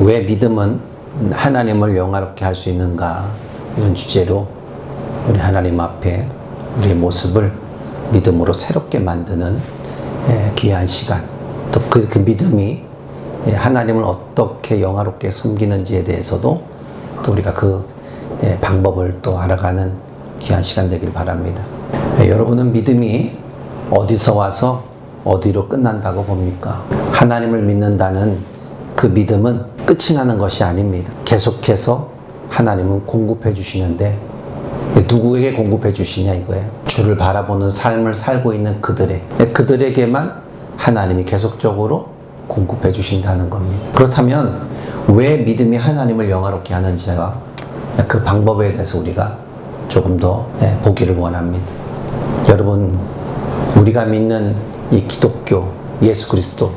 왜 믿음은 하나님을 영화롭게 할 수 있는가 이런 주제로 우리 하나님 앞에 우리의 모습을 믿음으로 새롭게 만드는 예, 귀한 시간 또 그 그 믿음이 예, 하나님을 어떻게 영화롭게 섬기는지에 대해서도 또 우리가 그 예, 방법을 또 알아가는 귀한 시간 되길 바랍니다. 예, 여러분은 믿음이 어디서 와서 어디로 끝난다고 봅니까? 하나님을 믿는다는 그 믿음은 끝이 나는 것이 아닙니다. 계속해서 하나님은 공급해 주시는데 누구에게 공급해 주시냐 이거예요. 주를 바라보는 삶을 살고 있는 그들의 그들에게만 하나님이 계속적으로 공급해 주신다는 겁니다. 그렇다면 왜 믿음이 하나님을 영화롭게 하는지가 그 방법에 대해서 우리가 조금 더 예, 보기를 원합니다. 여러분 우리가 믿는 이 기독교 예수 그리스도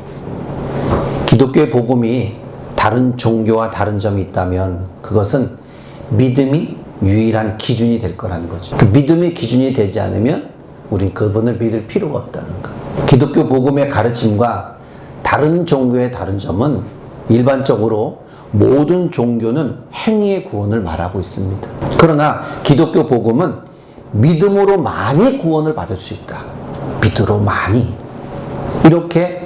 기독교의 복음이 다른 종교와 다른 점이 있다면 그것은 믿음이 유일한 기준이 될 거라는 거죠. 그 믿음이 기준이 되지 않으면 우린 그분을 믿을 필요가 없다는 거. 기독교 복음의 가르침과 다른 종교의 다른 점은 일반적으로 모든 종교는 행위의 구원을 말하고 있습니다. 그러나 기독교 복음은 믿음으로 많이 구원을 받을 수 있다. 믿으로 많이. 이렇게 예,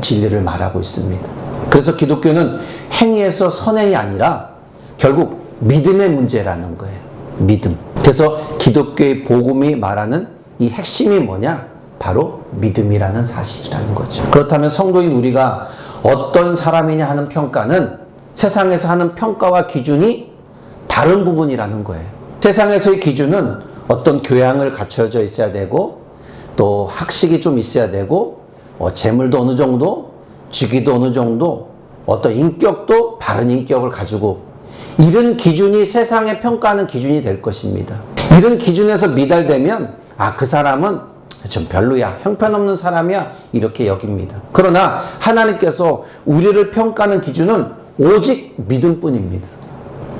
진리를 말하고 있습니다. 그래서 기독교는 행위에서 선행이 아니라 결국 믿음의 문제라는 거예요. 믿음. 그래서 기독교의 복음이 말하는 이 핵심이 뭐냐? 바로 믿음이라는 사실이라는 거죠. 그렇다면 성도인 우리가 어떤 사람이냐 하는 평가는 세상에서 하는 평가와 기준이 다른 부분이라는 거예요. 세상에서의 기준은 어떤 교양을 갖춰져 있어야 되고 또 학식이 좀 있어야 되고 어, 재물도 어느 정도 직위도 어느 정도 어떤 인격도 바른 인격을 가지고 이런 기준이 세상에 평가하는 기준이 될 것입니다. 이런 기준에서 미달되면 아 그 사람은 좀 별로야 형편없는 사람이야 이렇게 여깁니다. 그러나 하나님께서 우리를 평가하는 기준은 오직 믿음뿐입니다.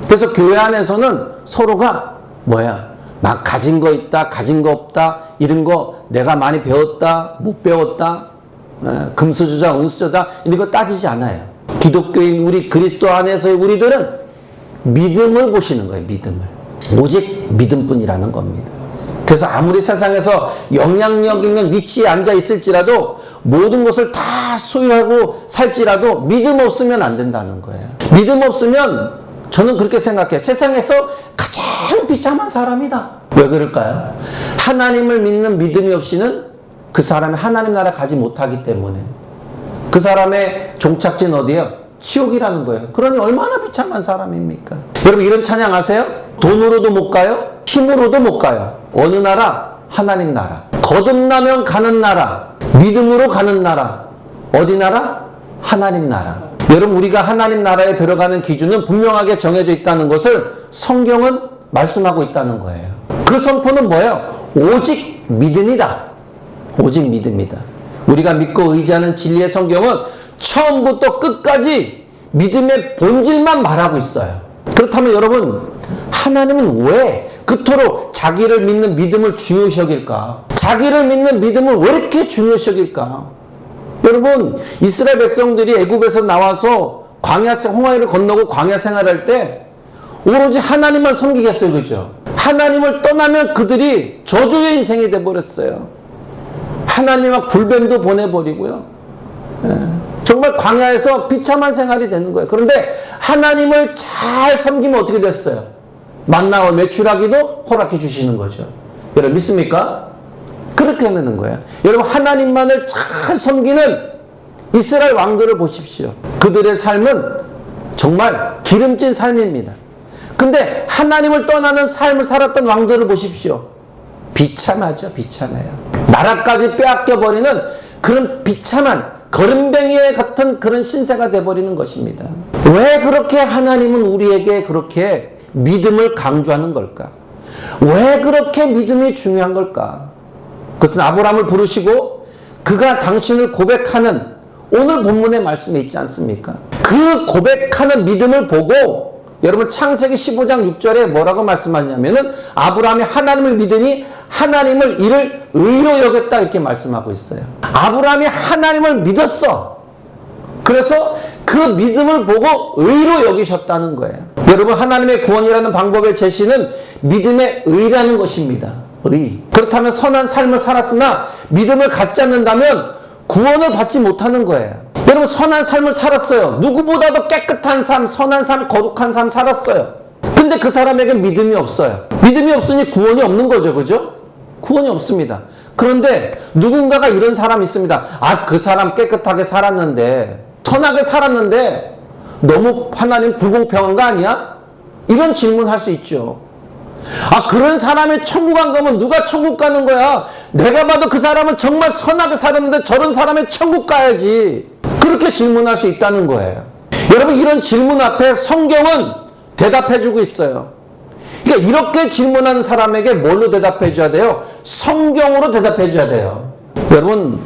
그래서 교회 안에서는 서로가 뭐야 막 가진 거 있다 가진 거 없다 이런 거 내가 많이 배웠다 못 배웠다 에, 금수저자 은수저다 이런 거 따지지 않아요. 기독교인 우리 그리스도 안에서의 우리들은 믿음을 보시는 거예요. 믿음을 오직 믿음뿐이라는 겁니다. 그래서 아무리 세상에서 영향력 있는 위치에 앉아 있을지라도 모든 것을 다 소유하고 살지라도 믿음 없으면 안 된다는 거예요. 믿음 없으면 저는 그렇게 생각해요. 세상에서 가장 비참한 사람이다. 왜 그럴까요? 하나님을 믿는 믿음이 없이는 그 사람이 하나님 나라 가지 못하기 때문에 그 사람의 종착지는 어디예요? 지옥이라는 거예요. 그러니 얼마나 비참한 사람입니까? 여러분 이런 찬양 아세요? 돈으로도 못 가요? 힘으로도 못 가요. 어느 나라? 하나님 나라. 거듭나면 가는 나라. 믿음으로 가는 나라. 어디 나라? 하나님 나라. 여러분 우리가 하나님 나라에 들어가는 기준은 분명하게 정해져 있다는 것을 성경은 말씀하고 있다는 거예요. 그 선포는 뭐예요? 오직 믿음이다. 오직 믿음이다. 우리가 믿고 의지하는 진리의 성경은 처음부터 끝까지 믿음의 본질만 말하고 있어요. 그렇다면 여러분, 하나님은 왜 그토록 자기를 믿는 믿음을 중요시 여길까? 자기를 믿는 믿음을 왜 이렇게 중요시 여길까? 여러분, 이스라엘 백성들이 애굽에서 나와서 광야 홍해를 건너고 광야 생활할 때 오로지 하나님만 섬기겠어요. 그죠? 하나님을 떠나면 그들이 저주의 인생이 돼 버렸어요. 하나님 막 불뱀도 보내버리고요. 예. 정말 광야에서 비참한 생활이 되는 거예요. 그런데 하나님을 잘 섬기면 어떻게 됐어요? 만나와 매출하기도 허락해 주시는 거죠. 여러분 믿습니까? 그렇게 되는 거예요. 여러분 하나님만을 잘 섬기는 이스라엘 왕들을 보십시오. 그들의 삶은 정말 기름진 삶입니다. 근데 하나님을 떠나는 삶을 살았던 왕들을 보십시오. 비참하죠, 비참해요. 나라까지 빼앗겨 버리는 그런 비참한 거름뱅이 같은 그런 신세가 돼버리는 것입니다. 왜 그렇게 하나님은 우리에게 그렇게 믿음을 강조하는 걸까? 왜 그렇게 믿음이 중요한 걸까? 그것은 아브라함을 부르시고 그가 당신을 고백하는 오늘 본문의 말씀에 있지 않습니까? 그 고백하는 믿음을 보고 여러분 창세기 15장 6절에 뭐라고 말씀하냐면은 아브라함이 하나님을 믿으니 하나님을 이를 의로 여겼다 이렇게 말씀하고 있어요. 아브라함이 하나님을 믿었어. 그래서 그 믿음을 보고 의로 여기셨다는 거예요. 여러분 하나님의 구원이라는 방법의 제시는 믿음의 의라는 것입니다. 의. 그렇다면 선한 삶을 살았으나 믿음을 갖지 않는다면 구원을 받지 못하는 거예요. 여러분 선한 삶을 살았어요. 누구보다도 깨끗한 삶, 선한 삶, 거룩한 삶 살았어요. 근데 그 사람에게 믿음이 없어요. 믿음이 없으니 구원이 없는 거죠. 그죠? 구원이 없습니다. 그런데 누군가가 이런 사람이 있습니다. 아, 그 사람 깨끗하게 살았는데, 선하게 살았는데, 너무 하나님 불공평한 거 아니야? 이런 질문 할 수 있죠. 아, 그런 사람이 천국 안 가면 누가 천국 가는 거야? 내가 봐도 그 사람은 정말 선하게 살았는데 저런 사람이 천국 가야지. 그렇게 질문할 수 있다는 거예요. 여러분, 이런 질문 앞에 성경은 대답해주고 있어요. 그러니까 이렇게 질문하는 사람에게 뭘로 대답해 줘야 돼요? 성경으로 대답해 줘야 돼요. 여러분,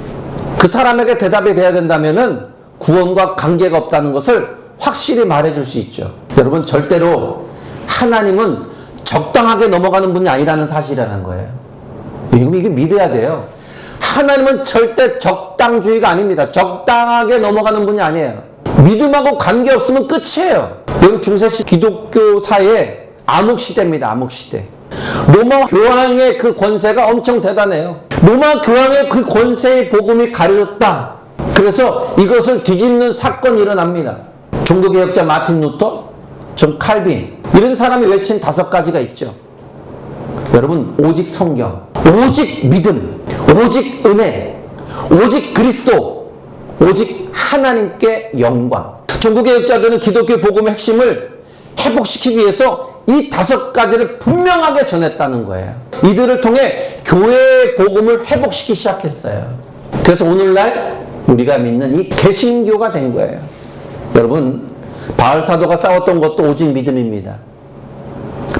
그 사람에게 대답이 돼야 된다면은 구원과 관계가 없다는 것을 확실히 말해 줄 수 있죠. 여러분, 절대로 하나님은 적당하게 넘어가는 분이 아니라는 사실이라는 거예요. 이거 이게 믿어야 돼요. 하나님은 절대 적당주의가 아닙니다. 적당하게 넘어가는 분이 아니에요. 믿음하고 관계 없으면 끝이에요. 여러분 중세시 기독교 사회 암흑 시대입니다. 암흑 시대. 로마 교황의 그 권세가 엄청 대단해요. 로마 교황의 그 권세의 복음이 가려졌다. 그래서 이것을 뒤집는 사건이 일어납니다. 종교개혁자 마틴 루터, 전 칼빈 이런 사람이 외친 다섯 가지가 있죠. 여러분 오직 성경, 오직 믿음, 오직 은혜, 오직 그리스도, 오직 하나님께 영광. 종교개혁자들은 기독교 복음의 핵심을 회복시키기 위해서 이 다섯 가지를 분명하게 전했다는 거예요. 이들을 통해 교회의 복음을 회복시키기 시작했어요. 그래서 오늘날 우리가 믿는 이 개신교가 된 거예요. 여러분, 바울 사도가 싸웠던 것도 오직 믿음입니다.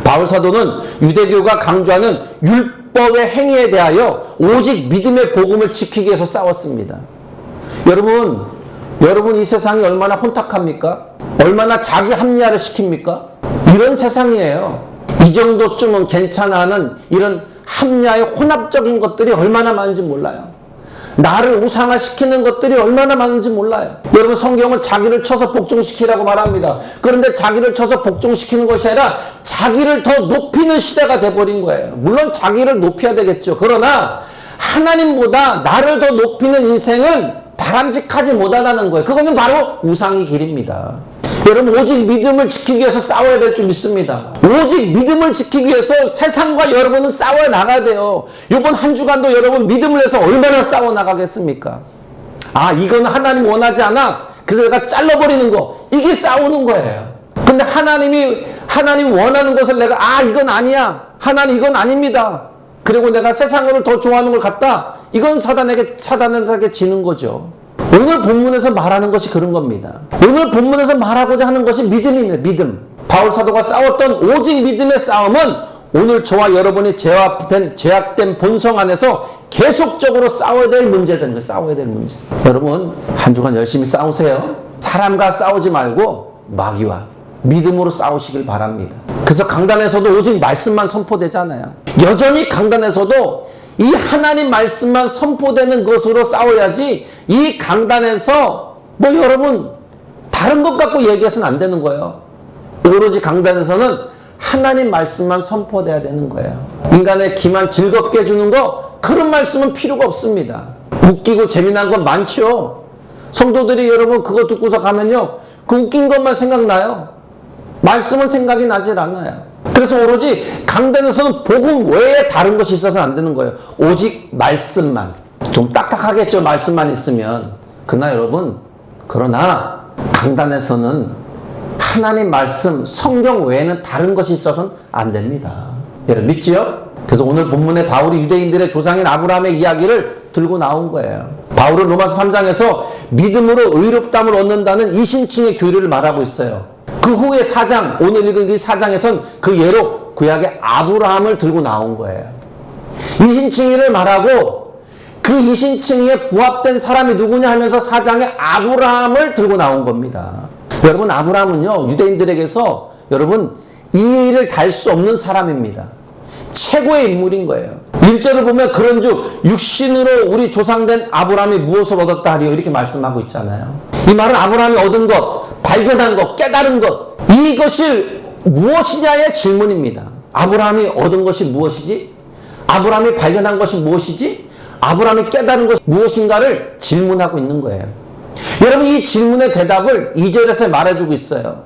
바울 사도는 유대교가 강조하는 율법의 행위에 대하여 오직 믿음의 복음을 지키기 위해서 싸웠습니다. 여러분, 여러분 이 세상이 얼마나 혼탁합니까? 얼마나 자기 합리화를 시킵니까? 이런 세상이에요. 이 정도쯤은 괜찮아 하는 이런 합리화의 혼합적인 것들이 얼마나 많은지 몰라요. 나를 우상화시키는 것들이 얼마나 많은지 몰라요. 여러분 성경은 자기를 쳐서 복종시키라고 말합니다. 그런데 자기를 쳐서 복종시키는 것이 아니라 자기를 더 높이는 시대가 돼버린 거예요. 물론 자기를 높여야 되겠죠. 그러나 하나님보다 나를 더 높이는 인생은 바람직하지 못하다는 거예요. 그거는 바로 우상의 길입니다. 여러분 오직 믿음을 지키기 위해서 싸워야 될 줄 믿습니다. 오직 믿음을 지키기 위해서 세상과 여러분은 싸워 나가야 돼요. 이번 한 주간도 여러분 믿음을 해서 얼마나 싸워 나가겠습니까? 아 이건 하나님 원하지 않아. 그래서 내가 잘라버리는 거 이게 싸우는 거예요. 근데 하나님이 하나님 원하는 것을 내가 아 이건 아니야. 하나님 이건 아닙니다. 그리고 내가 세상을 더 좋아하는 걸 갖다 이건 사단에게 사단에게 지는 거죠. 오늘 본문에서 말하는 것이 그런 겁니다. 오늘 본문에서 말하고자 하는 것이 믿음입니다. 믿음. 바울 사도가 싸웠던 오직 믿음의 싸움은 오늘 저와 여러분이 제압된 제약된 본성 안에서 계속적으로 싸워야 될 거예요. 싸워야 될 문제. 여러분 한 주간 열심히 싸우세요. 사람과 싸우지 말고 마귀와 믿음으로 싸우시길 바랍니다. 그래서 강단에서도 오직 말씀만 선포되잖아요. 여전히 강단에서도 이 하나님 말씀만 선포되는 것으로 싸워야지 이 강단에서 뭐 여러분 다른 것 갖고 얘기해서는 안 되는 거예요. 오로지 강단에서는 하나님 말씀만 선포돼야 되는 거예요. 인간의 기만 즐겁게 해주는 거 그런 말씀은 필요가 없습니다. 웃기고 재미난 건 많죠. 성도들이 여러분 그거 듣고서 가면요. 그 웃긴 것만 생각나요. 말씀은 생각이 나질 않아요. 그래서 오로지 강단에서는 복음 외에 다른 것이 있어서는 안 되는 거예요. 오직 말씀만. 좀 딱딱하겠죠. 말씀만 있으면. 그러나 여러분, 그러나 강단에서는 하나님 말씀, 성경 외에는 다른 것이 있어서는 안 됩니다. 여러분 믿지요? 그래서 오늘 본문에 바울이 유대인들의 조상인 아브라함의 이야기를 들고 나온 거예요. 바울은 로마서 3장에서 믿음으로 의롭담을 얻는다는 이신칭의 교리를 말하고 있어요. 그 후에 4장, 오늘 읽은 이 4장에선 그 예로 구약의 아브라함을 들고 나온 거예요. 이신칭의를 말하고 그 이신칭의에 부합된 사람이 누구냐 하면서 4장에 아브라함을 들고 나온 겁니다. 여러분, 아브라함은요, 유대인들에게서 여러분, 이 일을 달수 없는 사람입니다. 최고의 인물인 거예요. 1절을 보면 그런 즉 육신으로 우리 조상된 아브라함이 무엇을 얻었다 하리요 이렇게 말씀하고 있잖아요. 이 말은 아브라함이 얻은 것, 발견한 것, 깨달은 것, 이것이 무엇이냐의 질문입니다. 아브라함이 얻은 것이 무엇이지? 아브라함이 발견한 것이 무엇이지? 아브라함이 깨달은 것이 무엇인가를 질문하고 있는 거예요. 여러분, 이 질문의 대답을 2절에서 말해주고 있어요.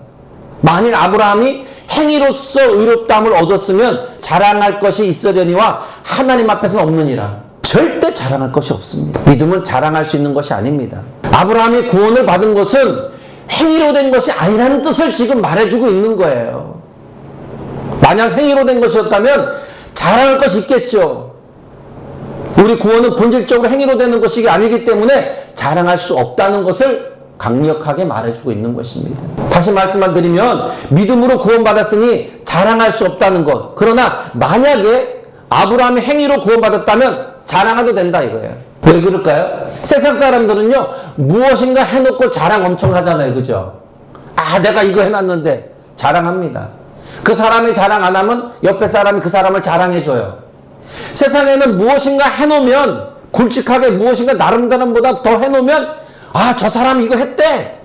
만일 아브라함이 행위로서 의롭다함을 얻었으면 자랑할 것이 있으려니와 하나님 앞에서는 없느니라. 절대 자랑할 것이 없습니다. 믿음은 자랑할 수 있는 것이 아닙니다. 아브라함이 구원을 받은 것은 행위로 된 것이 아니라는 뜻을 지금 말해주고 있는 거예요. 만약 행위로 된 것이었다면 자랑할 것이 있겠죠. 우리 구원은 본질적으로 행위로 되는 것이 아니기 때문에 자랑할 수 없다는 것을 강력하게 말해주고 있는 것입니다. 다시 말씀만 드리면 믿음으로 구원받았으니 자랑할 수 없다는 것. 그러나 만약에 아브라함이 행위로 구원받았다면 자랑해도 된다 이거예요. 왜 그럴까요? 세상 사람들은요 무엇인가 해놓고 자랑 엄청 하잖아요, 그죠? 아 내가 이거 해놨는데 자랑합니다. 그 사람이 자랑 안 하면 옆에 사람이 그 사람을 자랑해줘요. 세상에는 무엇인가 해놓으면 굵직하게 무엇인가 나름대로보다 더 해놓으면 아 저 사람이 이거 했대.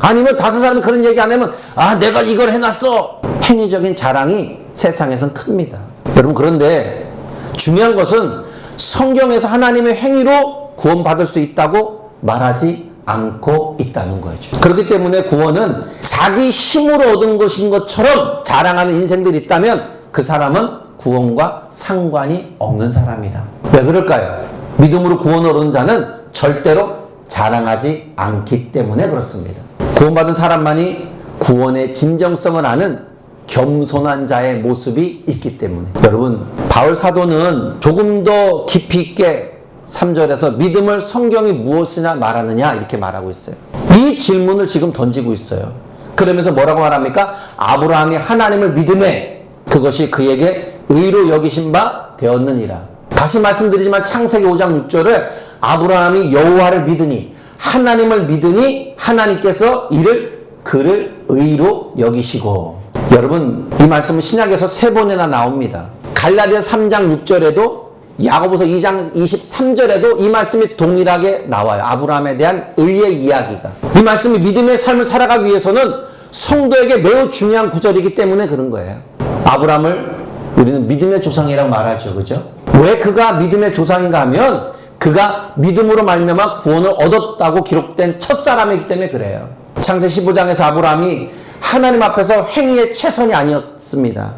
아니면 다섯 사람이 그런 얘기 안 하면 아 내가 이걸 해놨어. 행위적인 자랑이 세상에선 큽니다. 여러분 그런데 중요한 것은 성경에서 하나님의 행위로 구원받을 수 있다고 말하지 않고 있다는 거죠. 그렇기 때문에 구원은 자기 힘으로 얻은 것인 것처럼 자랑하는 인생들이 있다면 그 사람은 구원과 상관이 없는 사람이다. 왜 그럴까요? 믿음으로 구원을 얻은 자는 절대로 자랑하지 않기 때문에 그렇습니다. 구원받은 사람만이 구원의 진정성을 아는 겸손한 자의 모습이 있기 때문에 여러분 바울 사도는 조금 더 깊이 있게 3절에서 믿음을 성경이 무엇이나 말하느냐 이렇게 말하고 있어요. 이 질문을 지금 던지고 있어요. 그러면서 뭐라고 말합니까? 아브라함이 하나님을 믿음에 그것이 그에게 의로 여기신 바 되었느니라. 다시 말씀드리지만 창세기 5장 6절을 아브라함이 여호와를 믿으니 하나님을 믿으니 하나님께서 이를 그를 의로 여기시고 여러분 이 말씀은 신약에서 세 번이나 나옵니다. 갈라디아 3장 6절에도 야고보서 2장 23절에도 이 말씀이 동일하게 나와요. 아브라함에 대한 의의 이야기가. 이 말씀이 믿음의 삶을 살아가기 위해서는 성도에게 매우 중요한 구절이기 때문에 그런 거예요. 아브라함을 우리는 믿음의 조상이라고 말하죠. 그죠? 왜 그가 믿음의 조상인가 하면 그가 믿음으로 말미암아 구원을 얻었다고 기록된 첫 사람이기 때문에 그래요. 창세 15장에서 아브라함이 하나님 앞에서 행위의 최선이 아니었습니다.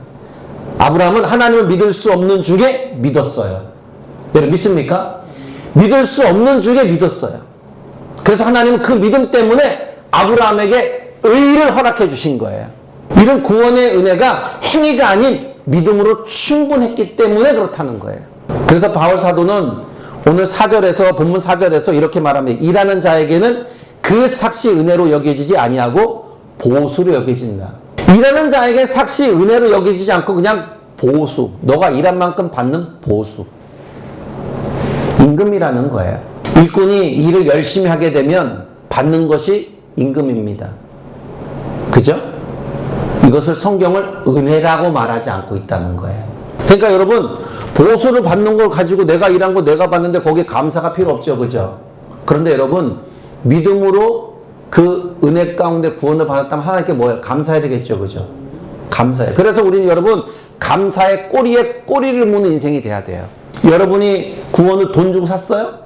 아브라함은 하나님을 믿을 수 없는 중에 믿었어요. 여러분 믿습니까? 믿을 수 없는 중에 믿었어요. 그래서 하나님은 그 믿음 때문에 아브라함에게 의를 허락해 주신 거예요. 이런 구원의 은혜가 행위가 아닌 믿음으로 충분했기 때문에 그렇다는 거예요. 그래서 바울 사도는 오늘 4절에서 본문 4절에서 이렇게 말합니다. 일하는 자에게는 그 삭시 은혜로 여겨지지 아니하고 보수로 여겨진다. 일하는 자에게 삭시 은혜로 여겨지지 않고 그냥 보수. 너가 일한 만큼 받는 보수. 임금이라는 거예요. 일꾼이 일을 열심히 하게 되면 받는 것이 임금입니다. 그죠? 이것을 성경을 은혜라고 말하지 않고 있다는 거예요. 그러니까 여러분, 보수를 받는 걸 가지고 내가 일한 거 내가 받는데 거기에 감사가 필요 없죠. 그죠? 그런데 여러분, 믿음으로 그 은혜 가운데 구원을 받았다면 하나님께 뭐예요? 감사해야 되겠죠. 그죠? 감사해. 그래서 우리는 여러분, 감사의 꼬리에 꼬리를 무는 인생이 돼야 돼요. 여러분이 구원을 돈 주고 샀어요?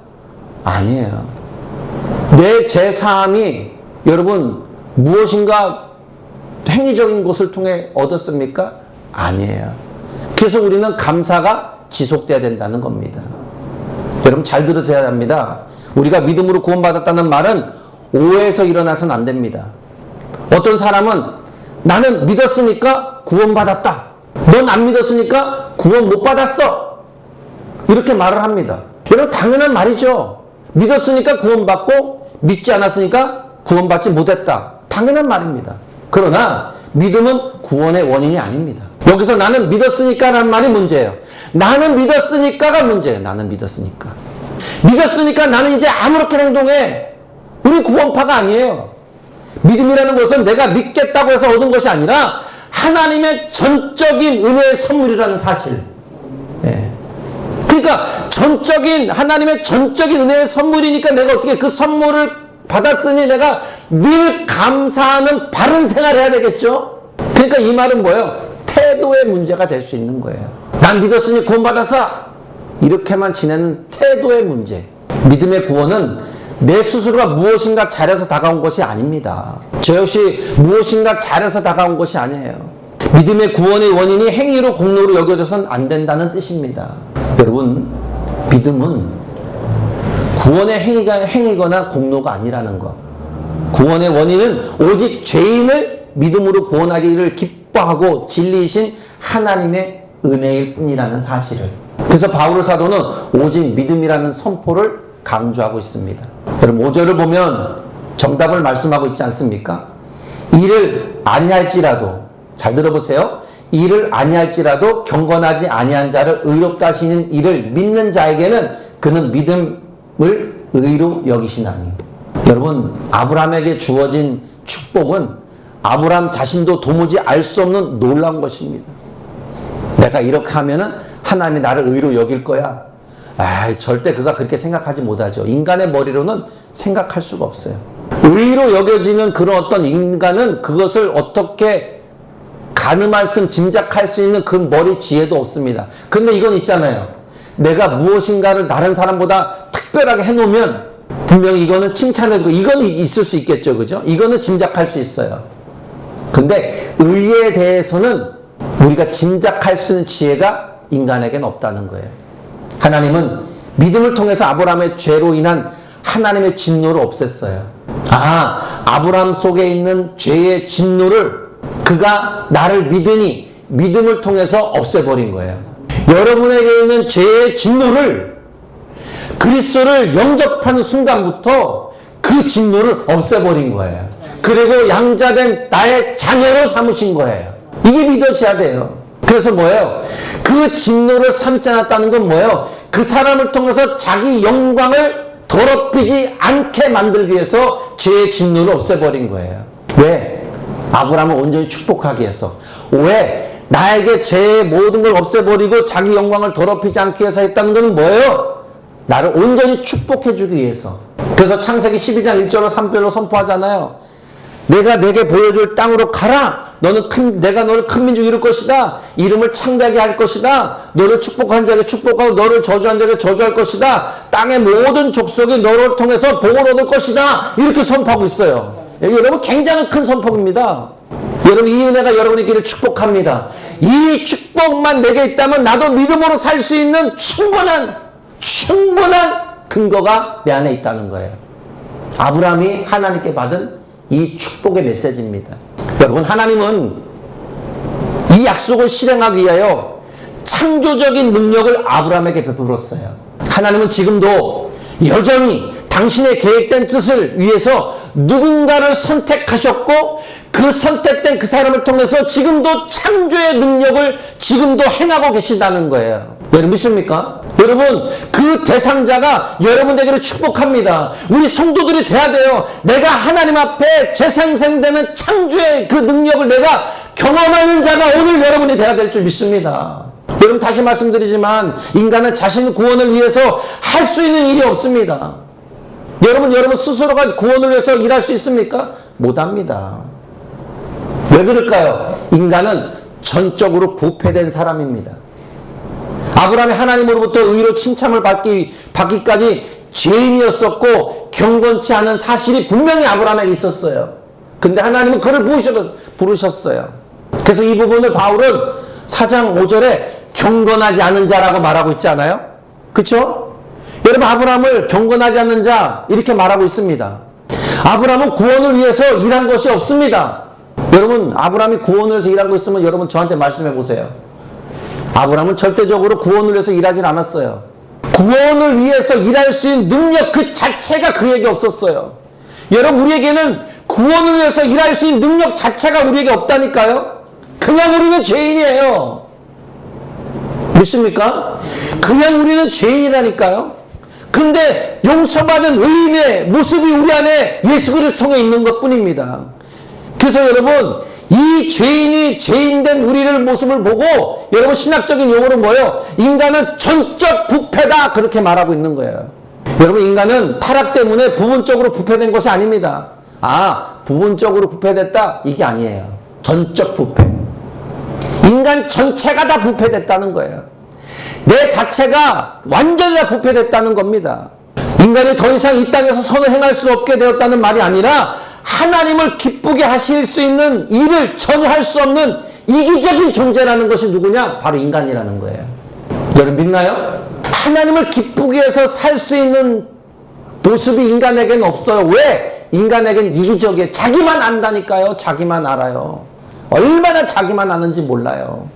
아니에요. 내 제사함이 여러분 무엇인가 행위적인 것을 통해 얻었습니까? 아니에요. 그래서 우리는 감사가 지속돼야 된다는 겁니다. 여러분 잘 들으셔야 합니다. 우리가 믿음으로 구원받았다는 말은 오해에서 일어나서는 안 됩니다. 어떤 사람은 나는 믿었으니까 구원받았다. 넌 안 믿었으니까 구원 못 받았어. 이렇게 말을 합니다. 여러분 당연한 말이죠. 믿었으니까 구원받고 믿지 않았으니까 구원받지 못했다. 당연한 말입니다. 그러나 믿음은 구원의 원인이 아닙니다. 여기서 나는 믿었으니까라는 말이 문제예요. 나는 믿었으니까가 문제예요. 나는 믿었으니까. 믿었으니까 나는 이제 아무렇게 행동해. 우리 구원파가 아니에요. 믿음이라는 것은 내가 믿겠다고 해서 얻은 것이 아니라 하나님의 전적인 은혜의 선물이라는 사실. 예. 그러니까 전적인 하나님의 전적인 은혜의 선물이니까 내가 어떻게 그 선물을 받았으니 내가 늘 감사하는 바른 생활을 해야 되겠죠? 그러니까 이 말은 뭐예요? 태도의 문제가 될 수 있는 거예요. 난 믿었으니 구원받았어! 이렇게만 지내는 태도의 문제. 믿음의 구원은 내 스스로가 무엇인가 잘해서 다가온 것이 아닙니다. 저 역시 무엇인가 잘해서 다가온 것이 아니에요. 믿음의 구원의 원인이 행위로 공로로 여겨져선 안 된다는 뜻입니다. 여러분, 믿음은 구원의 행위가 행위거나 공로가 아니라는 것. 구원의 원인은 오직 죄인을 믿음으로 구원하기를 기뻐하고 진리이신 하나님의 은혜일 뿐이라는 사실을. 그래서 바울 사도는 오직 믿음이라는 선포를 강조하고 있습니다. 여러분 5절을 보면 정답을 말씀하고 있지 않습니까? 이를 아니할지라도 잘 들어보세요. 이를 아니할지라도 경건하지 아니한 자를 의롭다 하시는 이를 믿는 자에게는 그는 믿음을 의로 여기시나니. 여러분 아브라함에게 주어진 축복은 아브라함 자신도 도무지 알 수 없는 놀라운 것입니다. 내가 이렇게 하면은 하나님이 나를 의로 여길 거야. 아, 절대 그가 그렇게 생각하지 못하죠. 인간의 머리로는 생각할 수가 없어요. 의로 여겨지는 그런 어떤 인간은 그것을 어떻게 가늠할 수, 짐작할 수 있는 그 머리 지혜도 없습니다. 근데 이건 있잖아요. 내가 무엇인가를 다른 사람보다 특별하게 해놓으면 분명히 이거는 칭찬해주고 이거는 있을 수 있겠죠. 그죠? 이거는 짐작할 수 있어요. 근데 의에 대해서는 우리가 짐작할 수 있는 지혜가 인간에게는 없다는 거예요. 하나님은 믿음을 통해서 아브라함의 죄로 인한 하나님의 진노를 없앴어요. 아, 아브라함 속에 있는 죄의 진노를 그가 나를 믿으니 믿음을 통해서 없애버린 거예요. 여러분에게 있는 죄의 진노를 그리스도를 영접하는 순간부터 그 진노를 없애버린 거예요. 그리고 양자된 나의 자녀로 삼으신 거예요. 이게 믿어져야 돼요. 그래서 뭐예요? 그 진노를 삼지 않았다는 건 뭐예요? 그 사람을 통해서 자기 영광을 더럽히지 않게 만들기 위해서 죄의 진노를 없애버린 거예요. 왜? 아브라함을 온전히 축복하기 위해서. 왜? 나에게 죄의 모든 걸 없애버리고 자기 영광을 더럽히지 않기 위해서 했다는 건 뭐예요? 나를 온전히 축복해주기 위해서. 그래서 창세기 12장 1절로 3절로 선포하잖아요. 내가 내게 보여줄 땅으로 가라. 너는 큰, 내가 너를 큰 민족 이룰 것이다. 이름을 창대하게 할 것이다. 너를 축복한 자에게 축복하고 너를 저주한 자에게 저주할 것이다. 땅의 모든 족속이 너를 통해서 복을 얻을 것이다. 이렇게 선포하고 있어요. 예, 여러분 굉장히 큰 선포입니다. 여러분 이 은혜가 여러분의 길을 축복합니다. 이 축복만 내게 있다면 나도 믿음으로 살 수 있는 충분한 충분한 근거가 내 안에 있다는 거예요. 아브라함이 하나님께 받은 이 축복의 메시지입니다. 여러분, 하나님은 이 약속을 실행하기 위하여 창조적인 능력을 아브라함에게 베풀었어요. 하나님은 지금도 여전히 당신의 계획된 뜻을 위해서 누군가를 선택하셨고 그 선택된 그 사람을 통해서 지금도 창조의 능력을 지금도 행하고 계신다는 거예요. 여러분 믿습니까? 여러분 그 대상자가 여러분에게를 축복합니다. 우리 성도들이 돼야 돼요. 내가 하나님 앞에 재생생되는 창조의 그 능력을 내가 경험하는 자가 오늘 여러분이 돼야 될 줄 믿습니다. 여러분 다시 말씀드리지만 인간은 자신 구원을 위해서 할 수 있는 일이 없습니다. 여러분 여러분 스스로가 구원을 위해서 일할 수 있습니까? 못합니다. 왜 그럴까요? 인간은 전적으로 부패된 사람입니다. 아브라함이 하나님으로부터 의로 칭찬을 받기, 받기까지 죄인이었었고 경건치 않은 사실이 분명히 아브라함에게 있었어요. 근데 하나님은 그를 부르셨어요. 그래서 이 부분을 바울은 4장 5절에 경건하지 않은 자라고 말하고 있지 않아요? 그쵸? 여러분 아브라함을 경건하지 않는 자 이렇게 말하고 있습니다. 아브라함은 구원을 위해서 일한 것이 없습니다. 여러분 아브라함이 구원을 위해서 일한 거 있으면 여러분 저한테 말씀해 보세요. 아브라함은 절대적으로 구원을 위해서 일하진 않았어요. 구원을 위해서 일할 수 있는 능력 그 자체가 그에게 없었어요. 여러분 우리에게는 구원을 위해서 일할 수 있는 능력 자체가 우리에게 없다니까요. 그냥 우리는 죄인이에요. 믿습니까? 그냥 우리는 죄인이라니까요. 근데 용서받은 의인의 모습이 우리 안에 예수 그리스도 통해 있는 것 뿐입니다. 그래서 여러분 이 죄인이 죄인된 우리를 모습을 보고 여러분 신학적인 용어로 뭐예요? 인간은 전적 부패다 그렇게 말하고 있는 거예요. 여러분 인간은 타락 때문에 부분적으로 부패된 것이 아닙니다. 아 부분적으로 부패됐다 이게 아니에요. 전적 부패. 인간 전체가 다 부패됐다는 거예요. 내 자체가 완전히 다 부패됐다는 겁니다. 인간이 더 이상 이 땅에서 선을 행할 수 없게 되었다는 말이 아니라 하나님을 기쁘게 하실 수 있는 일을 전혀 할 수 없는 이기적인 존재라는 것이 누구냐? 바로 인간이라는 거예요. 여러분 믿나요? 하나님을 기쁘게 해서 살 수 있는 모습이 인간에게는 없어요. 왜? 인간에겐 이기적이에요. 자기만 안다니까요. 자기만 알아요. 얼마나 자기만 아는지 몰라요.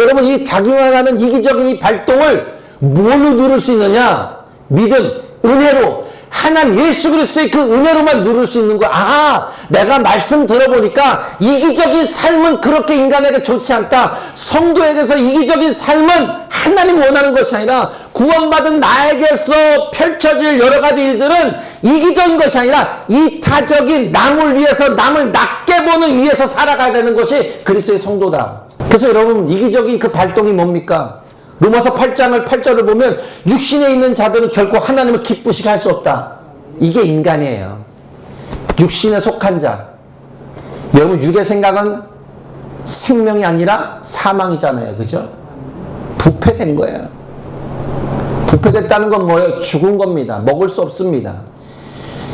여러분 이 자기만 아는 이기적인 이 발동을 뭘로 누를 수 있느냐? 믿음, 은혜로 하나님 예수 그리스도의 그 은혜로만 누를 수 있는 거야. 아, 내가 말씀 들어보니까 이기적인 삶은 그렇게 인간에게 좋지 않다. 성도에게서 이기적인 삶은 하나님 원하는 것이 아니라 구원받은 나에게서 펼쳐질 여러 가지 일들은 이기적인 것이 아니라 이타적인 남을 위해서 남을 낮게 보는 위해서 살아가야 되는 것이 그리스도의 성도다. 그래서 여러분 이기적인 그 발동이 뭡니까? 로마서 8장을 8절을 보면 육신에 있는 자들은 결코 하나님을 기쁘시게 할 수 없다. 이게 인간이에요. 육신에 속한 자. 여러분 육의 생각은 생명이 아니라 사망이잖아요. 그죠? 부패된 거예요. 부패됐다는 건 뭐예요? 죽은 겁니다. 먹을 수 없습니다.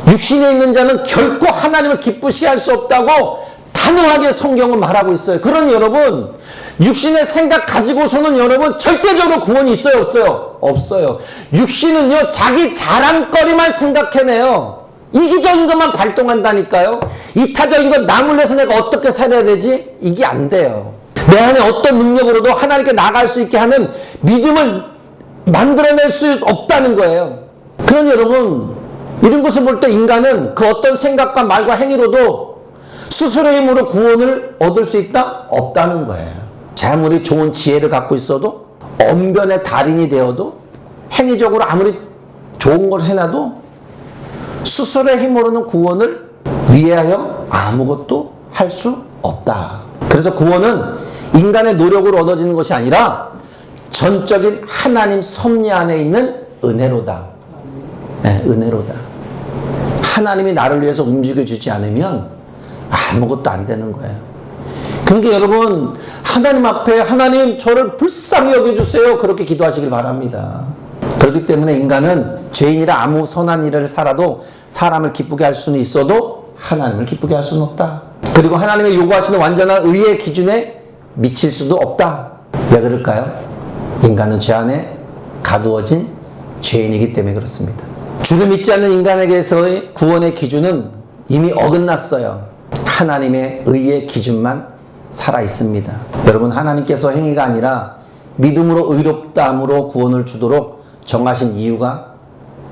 육신에 있는 자는 결코 하나님을 기쁘시게 할 수 없다고 단호하게 성경은 말하고 있어요. 그러니 여러분, 육신의 생각 가지고서는 여러분 절대적으로 구원이 있어요, 없어요? 없어요. 육신은요, 자기 자랑거리만 생각해내요. 이기적인 것만 발동한다니까요. 이타적인 것 남을 위해서 내가 어떻게 살아야 되지? 이게 안 돼요. 내 안에 어떤 능력으로도 하나님께 나갈 수 있게 하는 믿음을 만들어낼 수 없다는 거예요. 그러니 여러분, 이런 것을 볼 때 인간은 그 어떤 생각과 말과 행위로도 스스로의 힘으로 구원을 얻을 수 있다? 없다는 거예요. 제 아무리 좋은 지혜를 갖고 있어도 언변의 달인이 되어도 행위적으로 아무리 좋은 걸 해놔도 스스로의 힘으로는 구원을 위하여 아무것도 할 수 없다. 그래서 구원은 인간의 노력으로 얻어지는 것이 아니라 전적인 하나님 섭리 안에 있는 은혜로다. 네, 은혜로다. 하나님이 나를 위해서 움직여주지 않으면 아무것도 안 되는 거예요. 그러니까 여러분 하나님 앞에 하나님 저를 불쌍히 여겨주세요. 그렇게 기도하시길 바랍니다. 그렇기 때문에 인간은 죄인이라 아무 선한 일을 살아도 사람을 기쁘게 할 수는 있어도 하나님을 기쁘게 할 수는 없다. 그리고 하나님의 요구하시는 완전한 의의 기준에 미칠 수도 없다. 왜 그럴까요? 인간은 죄 안에 가두어진 죄인이기 때문에 그렇습니다. 주를 믿지 않는 인간에게서의 구원의 기준은 이미 어긋났어요. 하나님의 의의 기준만 살아 있습니다. 여러분 하나님께서 행위가 아니라 믿음으로 의롭다함으로 구원을 주도록 정하신 이유가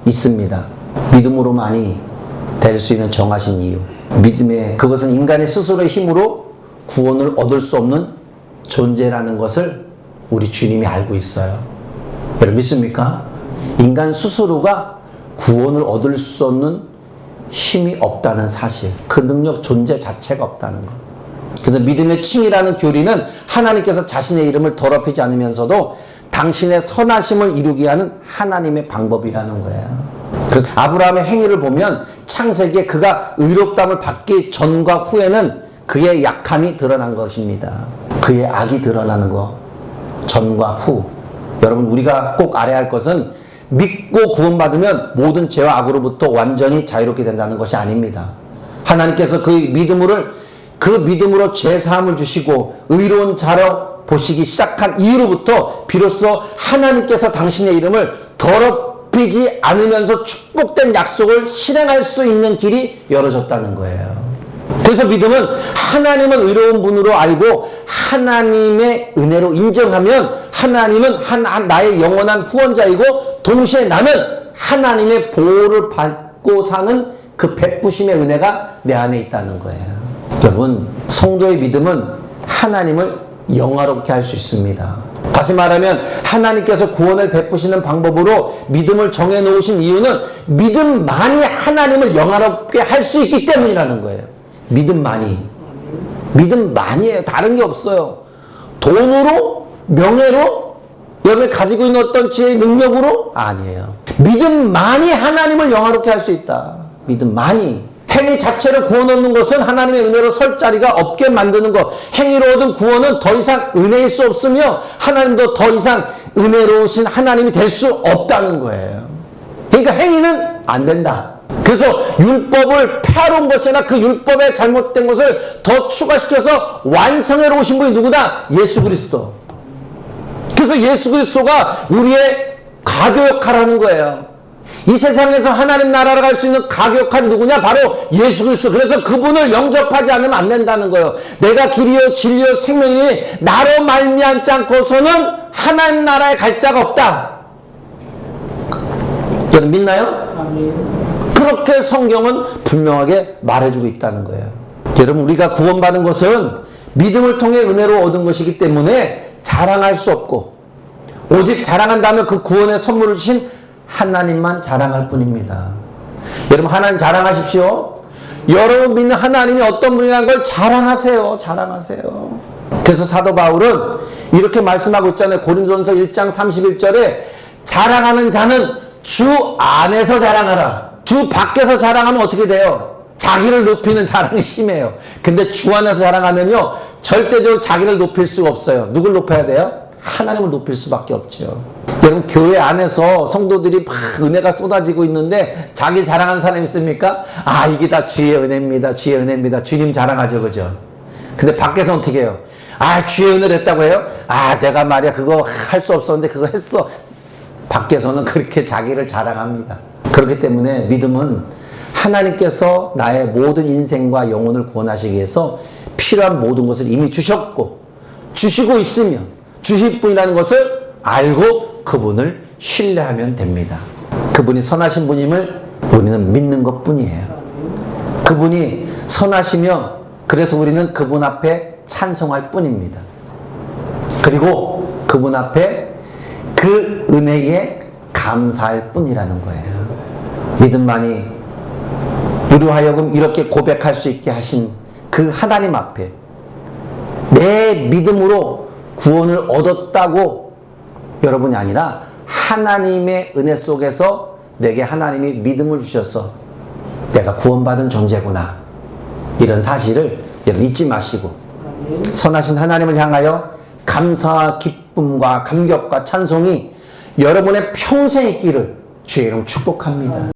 있습니다. 믿음으로만이 될 수 있는 정하신 이유. 믿음의 그것은 인간의 스스로의 힘으로 구원을 얻을 수 없는 존재라는 것을 우리 주님이 알고 있어요. 여러분 믿습니까? 인간 스스로가 구원을 얻을 수 없는 힘이 없다는 사실, 그 능력 존재 자체가 없다는 것. 그래서 믿음의 칭이라는 교리는 하나님께서 자신의 이름을 더럽히지 않으면서도 당신의 선하심을 이루게 하는 하나님의 방법이라는 거예요. 그래서 아브라함의 행위를 보면 창세기에 그가 의롭담을 받기 전과 후에는 그의 약함이 드러난 것입니다. 그의 악이 드러나는 것. 전과 후. 여러분, 우리가 꼭 알아야 할 것은 믿고 구원받으면 모든 죄와 악으로부터 완전히 자유롭게 된다는 것이 아닙니다. 하나님께서 그 믿음을 그 믿음으로 죄 사함을 주시고 의로운 자로 보시기 시작한 이후로부터 비로소 하나님께서 당신의 이름을 더럽히지 않으면서 축복된 약속을 실행할 수 있는 길이 열어졌다는 거예요. 그래서 믿음은 하나님은 의로운 분으로 알고 하나님의 은혜로 인정하면 하나님은 한, 나의 영원한 후원자이고 동시에 나는 하나님의 보호를 받고 사는 그 베푸심의 은혜가 내 안에 있다는 거예요. 여러분, 성도의 믿음은 하나님을 영화롭게 할 수 있습니다. 다시 말하면 하나님께서 구원을 베푸시는 방법으로 믿음을 정해 놓으신 이유는 믿음만이 하나님을 영화롭게 할 수 있기 때문이라는 거예요. 믿음만이. 믿음만이에요. 다른 게 없어요. 돈으로, 명예로, 여러분이 가지고 있는 어떤 지혜의 능력으로? 아니에요. 믿음만이 하나님을 영화롭게 할 수 있다. 믿음만이. 행위 자체로 구원 얻는 것은 하나님의 은혜로 설 자리가 없게 만드는 것. 행위로 얻은 구원은 더 이상 은혜일 수 없으며 하나님도 더 이상 은혜로우신 하나님이 될 수 없다는 거예요. 그러니까 행위는 안 된다. 그래서 율법을 폐하러 것이나 그 율법에 잘못된 것을 더 추가시켜서 완성해 오신 분이 누구다? 예수 그리스도. 그래서 예수 그리스도가 우리의 가교 역할을 하는 거예요. 이 세상에서 하나님 나라로 갈 수 있는 역할이 누구냐? 바로 예수 그리스도. 그래서 그분을 영접하지 않으면 안 된다는 거예요. 내가 길이요 진리요 생명이니 나로 말미암지 않고서는 하나님 나라에 갈 자가 없다. 여러분 믿나요? 그렇게 성경은 분명하게 말해주고 있다는 거예요. 여러분, 우리가 구원받은 것은 믿음을 통해 은혜로 얻은 것이기 때문에 자랑할 수 없고, 오직 자랑한다면 그 구원의 선물을 주신 하나님만 자랑할 뿐입니다. 여러분, 하나님 자랑하십시오. 여러분 믿는 하나님이 어떤 분이라는 걸 자랑하세요. 자랑하세요. 그래서 사도 바울은 이렇게 말씀하고 있잖아요. 고린도전서 1장 31절에 자랑하는 자는 주 안에서 자랑하라. 주 밖에서 자랑하면 어떻게 돼요? 자기를 높이는 자랑이 심해요. 근데 주 안에서 자랑하면요. 절대적으로 자기를 높일 수가 없어요. 누굴 높여야 돼요? 하나님을 높일 수밖에 없죠. 여러분 교회 안에서 성도들이 막 은혜가 쏟아지고 있는데 자기 자랑하는 사람 있습니까? 아 이게 다 주의 은혜입니다. 주의 은혜입니다. 주님 자랑하죠, 그죠? 근데 밖에서 어떻게 해요? 아 주의 은혜를 했다고 해요? 아 내가 말이야 그거 할 수 없었는데 그거 했어. 밖에서는 그렇게 자기를 자랑합니다. 그렇기 때문에 믿음은 하나님께서 나의 모든 인생과 영혼을 구원하시기 위해서 필요한 모든 것을 이미 주셨고 주시고 있으며 주실 분이라는 것을 알고 그분을 신뢰하면 됩니다. 그분이 선하신 분임을 우리는 믿는 것 뿐이에요. 그분이 선하시며 그래서 우리는 그분 앞에 찬송할 뿐입니다. 그리고 그분 앞에 그 은혜에 감사할 뿐이라는 거예요. 믿음만이 우리 하여금 이렇게 고백할 수 있게 하신 그 하나님 앞에 내 믿음으로 구원을 얻었다고 여러분이 아니라 하나님의 은혜 속에서 내게 하나님이 믿음을 주셔서 내가 구원받은 존재구나. 이런 사실을 여러분 잊지 마시고 선하신 하나님을 향하여 감사와 기쁨과 감격과 찬송이 여러분의 평생 있기를 주의 이름 축복합니다.